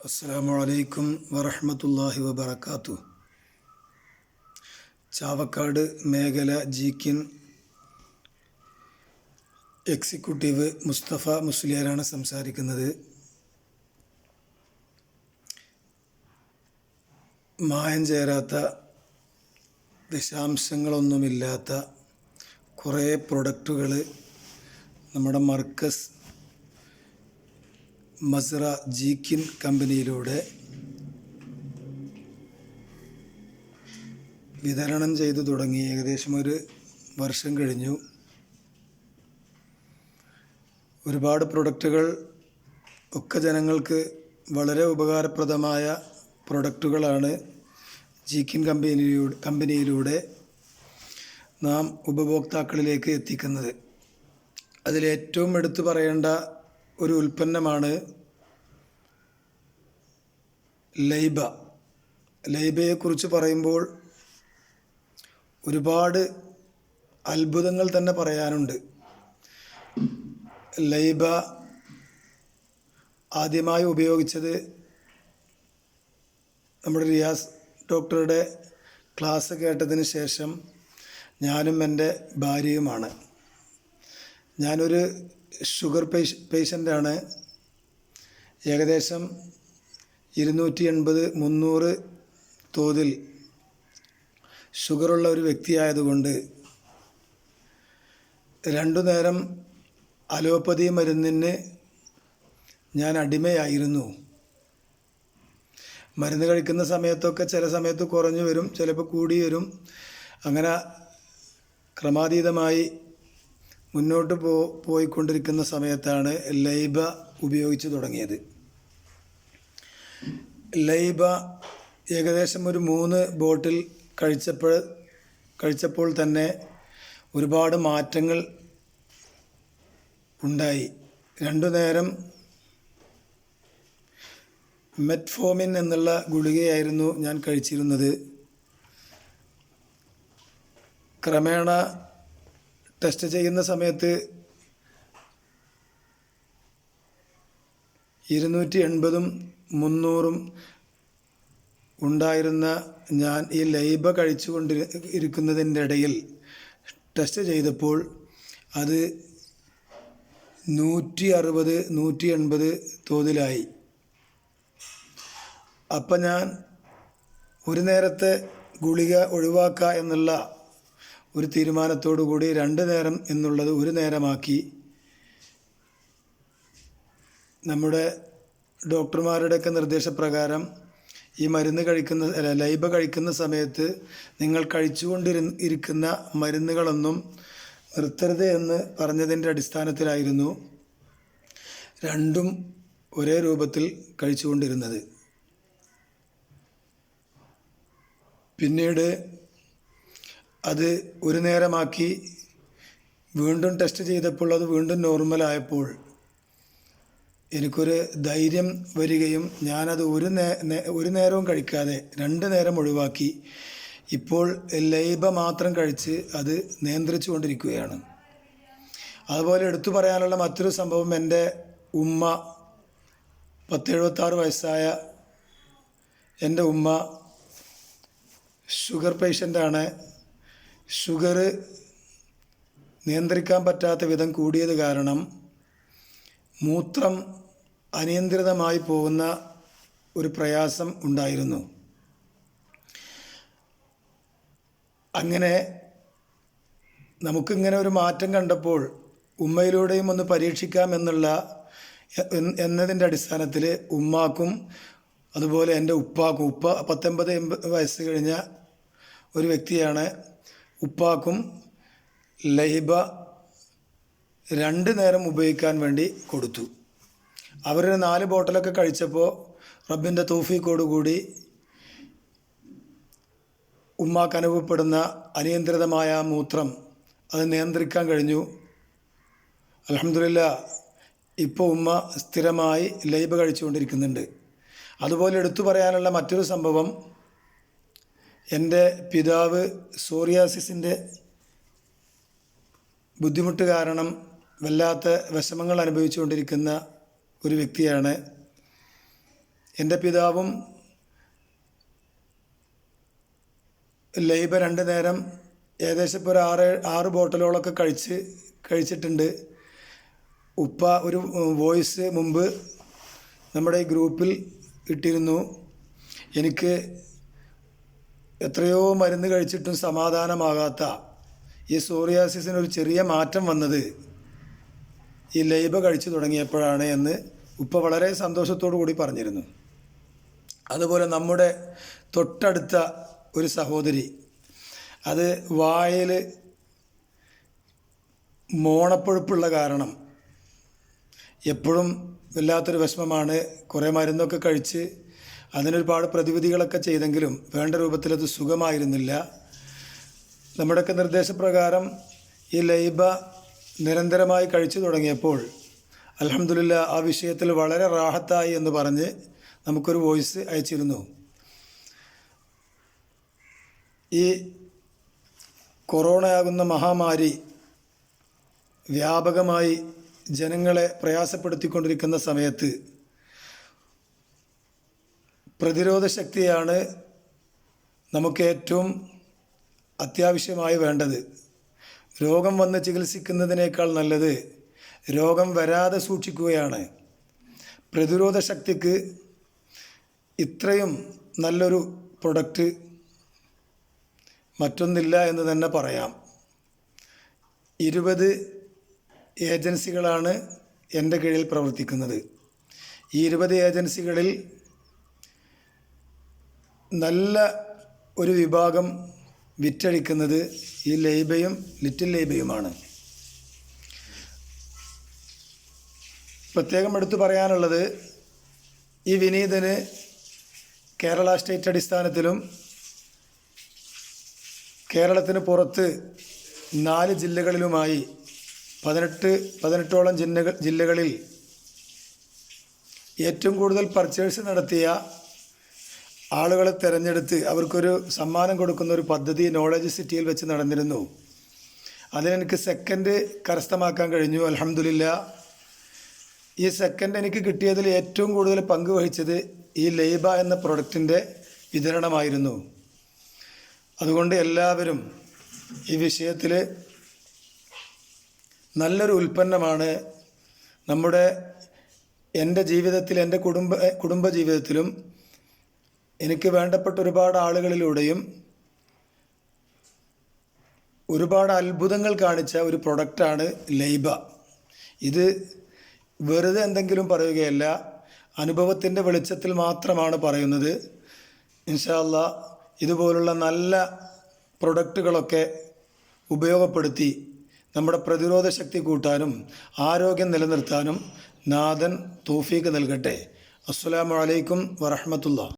അസ്സാം വലൈക്കും വറഹമത്തല്ലാഹി വബർക്കാത്തു ചാവക്കാട് മേഖല ജീക്കിൻ എക്സിക്യൂട്ടീവ് മുസ്തഫ മുസ്ലിയാരാണ് സംസാരിക്കുന്നത്. മായം ചേരാത്ത ദശാംശങ്ങളൊന്നുമില്ലാത്ത കുറേ പ്രൊഡക്റ്റുകൾ നമ്മുടെ മർക്കസ് മസ്റ ജീക്കിൻ കമ്പനിയിലൂടെ വിതരണം ചെയ്തു തുടങ്ങി. ഏകദേശം ഒരു വർഷം കഴിഞ്ഞു. ഒരുപാട് പ്രൊഡക്റ്റുകൾ ഒക്കെ ജനങ്ങൾക്ക് വളരെ ഉപകാരപ്രദമായ പ്രൊഡക്റ്റുകളാണ് ജീക്കിൻ കമ്പനിയിലൂടെ കമ്പനിയിലൂടെ നാം ഉപഭോക്താക്കളിലേക്ക് എത്തിക്കുന്നത്. അതിലേറ്റവും എടുത്തു പറയേണ്ട ഒരു ഉൽപ്പന്നമാണ് ലൈബ. ലൈബയെക്കുറിച്ച് പറയുമ്പോൾ ഒരുപാട് അത്ഭുതങ്ങൾ തന്നെ പറയാനുണ്ട്. ലൈബ ആദ്യമായി ഉപയോഗിച്ചത് നമ്മുടെ റിയാസ് ഡോക്ടറുടെ ക്ലാസ് കേട്ടതിന് ശേഷം ഞാനും എന്റെ ഭാര്യയുമാണ്. ഞാനൊരു ഷുഗർ പേഷ് പേഷ്യന്റാണ് ഏകദേശം ഇരുന്നൂറ്റി എൺപത് മുന്നൂറ് തോതിൽ ഷുഗറുള്ള ഒരു വ്യക്തിയായതുകൊണ്ട് രണ്ടു നേരം അലോപ്പതി മരുന്നിന് ഞാൻ അടിമയായിരുന്നു. മരുന്ന് കഴിക്കുന്ന സമയത്തൊക്കെ ചില സമയത്ത് കുറഞ്ഞു വരും ചിലപ്പോൾ കൂടി വരും അങ്ങനെ ക്രമാതീതമായി മുന്നോട്ട് പോ പോയിക്കൊണ്ടിരിക്കുന്ന സമയത്താണ് ലൈബ ഉപയോഗിച്ച് തുടങ്ങിയത്. ലൈബ ഏകദേശം ഒരു മൂന്ന് ബോട്ടിൽ കഴിച്ചപ്പോൾ കഴിച്ചപ്പോൾ തന്നെ ഒരുപാട് മാറ്റങ്ങൾ ഉണ്ടായി. രണ്ടു നേരം മെറ്റ്ഫോമിൻ എന്നുള്ള ഗുളികയായിരുന്നു ഞാൻ കഴിച്ചിരുന്നത്. ക്രമേണ ടെസ്റ്റ് ചെയ്യുന്ന സമയത്ത് ഇരുന്നൂറ്റി എൺപതും മുന്നൂറും ഉണ്ടായിരുന്ന ഞാൻ ഈ ലൈബ കഴിച്ചുകൊണ്ട് ഇരിക്കുന്നതിന്റെ ഇടയിൽ ടെസ്റ്റ് ചെയ്തപ്പോൾ അത് നൂറ്റി അറുപത് നൂറ്റി എൺപത് തോതിലായി. അപ്പം ഞാൻ ഒരു നേരത്തെ ഗുളിക ഒഴിവാക്കുക എന്നുള്ള ഒരു തീരുമാനത്തോടു കൂടി രണ്ട് നേരം എന്നുള്ളത് ഒരു നേരമാക്കി നമ്മുടെ ഡോക്ടർമാരുടെയൊക്കെ നിർദ്ദേശപ്രകാരം ഈ മരുന്ന് കഴിക്കുന്ന അല്ല ലൈബ കഴിക്കുന്ന സമയത്ത് നിങ്ങൾ കഴിച്ചുകൊണ്ടിരു ഇരിക്കുന്ന മരുന്നുകളൊന്നും നിർത്തരുത് എന്ന് പറഞ്ഞതിന്റെ അടിസ്ഥാനത്തിലായിരുന്നു രണ്ടും ഒരേ രൂപത്തിൽ കഴിച്ചുകൊണ്ടിരുന്നത്. പിന്നീട് അത് ഒരു നേരമാക്കി വീണ്ടും ടെസ്റ്റ് ചെയ്തപ്പോൾ അത് വീണ്ടും നോർമലായപ്പോൾ എനിക്കൊരു ധൈര്യം വരികയും ഞാനത് ഒരു നേ ഒരു നേരവും കഴിക്കാതെ രണ്ട് നേരം ഒഴിവാക്കി ഇപ്പോൾ ലൈബ മാത്രം കഴിച്ച് അത് നിയന്ത്രിച്ചു കൊണ്ടിരിക്കുകയാണ് അതുപോലെ എടുത്തു പറയാനുള്ള മറ്റൊരു സംഭവം എന്റെ ഉമ്മ പത്തെഴുപത്താറ് വയസ്സായ എന്റെ ഉമ്മ ഷുഗർ പേഷ്യന്റാണ് ഷുഗർ നിയന്ത്രിക്കാൻ പറ്റാത്ത വിധം കൂടിയത് കാരണം മൂത്രം അനിയന്ത്രിതമായി പോകുന്ന ഒരു പ്രയാസം ഉണ്ടായിരുന്നു. അങ്ങനെ നമുക്കിങ്ങനെ ഒരു മാറ്റം കണ്ടപ്പോൾ ഉമ്മയിലൂടെയും ഒന്ന് പരീക്ഷിക്കാം എന്നുള്ള എന്നതിന്റെ അടിസ്ഥാനത്തിൽ ഉമ്മാക്കും അതുപോലെ എന്റെ ഉപ്പാക്കും ഉപ്പ പത്തൊമ്പത് എൺപത് വയസ്സ് കഴിഞ്ഞ ഒരു വ്യക്തിയാണ് ഉപ്പാക്കും ലൈബ രണ്ട് നേരം ഉപയോഗിക്കാൻ വേണ്ടി കൊടുത്തു. അവരൊരു നാല് ബോട്ടിലൊക്കെ കഴിച്ചപ്പോൾ റബ്ബിന്റെ തൗഫീക്കോടുകൂടി ഉമ്മാക്ക് അനുഭവപ്പെടുന്ന അനിയന്ത്രിതമായ മൂത്രം അത് നിയന്ത്രിക്കാൻ കഴിഞ്ഞു. അലഹമില്ല ഇപ്പോൾ ഉമ്മ സ്ഥിരമായി ലൈബ് കഴിച്ചുകൊണ്ടിരിക്കുന്നുണ്ട്. അതുപോലെ എടുത്തു പറയാനുള്ള മറ്റൊരു സംഭവം എന്റെ പിതാവ് സോറിയാസിസിന്റെ ബുദ്ധിമുട്ട് കാരണം വല്ലാത്ത വിഷമങ്ങൾ അനുഭവിച്ചുകൊണ്ടിരിക്കുന്ന ഒരു വ്യക്തിയാണ്. എന്റെ പിതാവും ലൈബ രണ്ട് നേരം ഏകദേശം ഇപ്പോൾ ഒരു ആറ് ആറ് ബോട്ടലുകളൊക്കെ കഴിച്ച് കഴിച്ചിട്ടുണ്ട്. ഉപ്പ ഒരു വോയിസ് മുമ്പ് നമ്മുടെ ഈ ഗ്രൂപ്പിൽ ഇട്ടിരുന്നു. എനിക്ക് എത്രയോ മരുന്ന് കഴിച്ചിട്ടും സമാധാനമാകാത്ത ഈ സോറിയാസിസിന് ഒരു ചെറിയ മാറ്റം വന്നത് ഈ ലൈബ കഴിച്ചു തുടങ്ങിയപ്പോഴാണ് എന്ന് ഉപ്പ വളരെ സന്തോഷത്തോടു കൂടി പറഞ്ഞിരുന്നു. അതുപോലെ നമ്മുടെ തൊട്ടടുത്ത ഒരു സഹോദരി അത് വായിൽ മോണപ്പഴുപ്പുള്ള കാരണം എപ്പോഴും വല്ലാത്തൊരു വിഷമമാണ്. കുറേ മരുന്നൊക്കെ കഴിച്ച് അതിനൊരുപാട് പ്രതിവിധികളൊക്കെ ചെയ്തെങ്കിലും വേണ്ട രൂപത്തിൽ അത് സുഖമായിരുന്നില്ല. നമ്മുടെയൊക്കെ നിർദ്ദേശപ്രകാരം ഈ ലൈബ നിരന്തരമായി കഴിച്ചു തുടങ്ങിയപ്പോൾ അലഹമില്ല ആ വിഷയത്തിൽ വളരെ റാഹത്തായി എന്ന് പറഞ്ഞ് നമുക്കൊരു വോയിസ് അയച്ചിരുന്നു. ഈ കൊറോണയാകുന്ന മഹാമാരി വ്യാപകമായി ജനങ്ങളെ പ്രയാസപ്പെടുത്തിക്കൊണ്ടിരിക്കുന്ന സമയത്ത് പ്രതിരോധ ശക്തിയാണ് നമുക്ക് ഏറ്റവും അത്യാവശ്യമായി വേണ്ടത്. രോഗം വന്ന് ചികിത്സിക്കുന്നതിനേക്കാൾ നല്ലത് രോഗം വരാതെ സൂക്ഷിക്കുകയാണ്. പ്രതിരോധ ശക്തിക്ക് ഇത്രയും നല്ലൊരു പ്രൊഡക്റ്റ് മറ്റൊന്നില്ല എന്ന് തന്നെ പറയാം. ഇരുപത് ഏജൻസികളാണ് എന്റെ കീഴിൽ പ്രവർത്തിക്കുന്നത്. ഈ ഇരുപത് ഏജൻസികളിൽ നല്ല ഒരു വിഭാഗം വിറ്റഴിക്കുന്നത് ഈ ലൈബയും ലിറ്റിൽ ലൈബയുമാണ്. പ്രത്യേകം എടുത്തു പറയാനുള്ളത് ഈ വിനീതന് കേരള സ്റ്റേറ്റ് അടിസ്ഥാനത്തിലും കേരളത്തിന് പുറത്ത് നാല് ജില്ലകളിലുമായി പതിനെട്ട് പതിനെട്ടോളം ജില്ലകൾ ജില്ലകളിൽ ഏറ്റവും കൂടുതൽ പർച്ചേഴ്സ് നടത്തിയ ആളുകളെ തിരഞ്ഞെടുത്ത് അവർക്കൊരു സമ്മാനം കൊടുക്കുന്ന ഒരു പദ്ധതി നോളജ് സിറ്റിയിൽ വെച്ച് നടന്നിരുന്നു. അതിനെനിക്ക് സെക്കൻഡ് കരസ്ഥമാക്കാൻ കഴിഞ്ഞു. അലഹമില്ല ഈ സെക്കൻഡ് എനിക്ക് കിട്ടിയതിൽ ഏറ്റവും കൂടുതൽ പങ്ക് വഹിച്ചത് ഈ ലൈബ എന്ന പ്രൊഡക്റ്റിന്റെ വിതരണമായിരുന്നു. അതുകൊണ്ട് എല്ലാവരും ഈ വിഷയത്തിൽ നല്ലൊരു ഉൽപ്പന്നമാണ് നമ്മുടെ എന്റെ ജീവിതത്തിൽ എന്റെ കുടുംബ കുടുംബ ജീവിതത്തിലും എനിക്ക് വേണ്ടപ്പെട്ട ഒരുപാട് ആളുകളിലൂടെയും ഒരുപാട് അത്ഭുതങ്ങൾ കാണിച്ച ഒരു പ്രൊഡക്റ്റാണ് ലൈബ. ഇത് വെറുതെ എന്തെങ്കിലും പറയുകയല്ല അനുഭവത്തിന്റെ വെളിച്ചത്തിൽ മാത്രമാണ് പറയുന്നത്. ഇൻഷാല്ല ഇതുപോലുള്ള നല്ല പ്രൊഡക്റ്റുകളൊക്കെ ഉപയോഗപ്പെടുത്തി നമ്മുടെ പ്രതിരോധ ശക്തി കൂട്ടാനും ആരോഗ്യം നിലനിർത്താനും നാഥൻ തോഫീക്ക് നൽകട്ടെ. അസ്സാം വലൈക്കും വറഹമത്തുള്ള.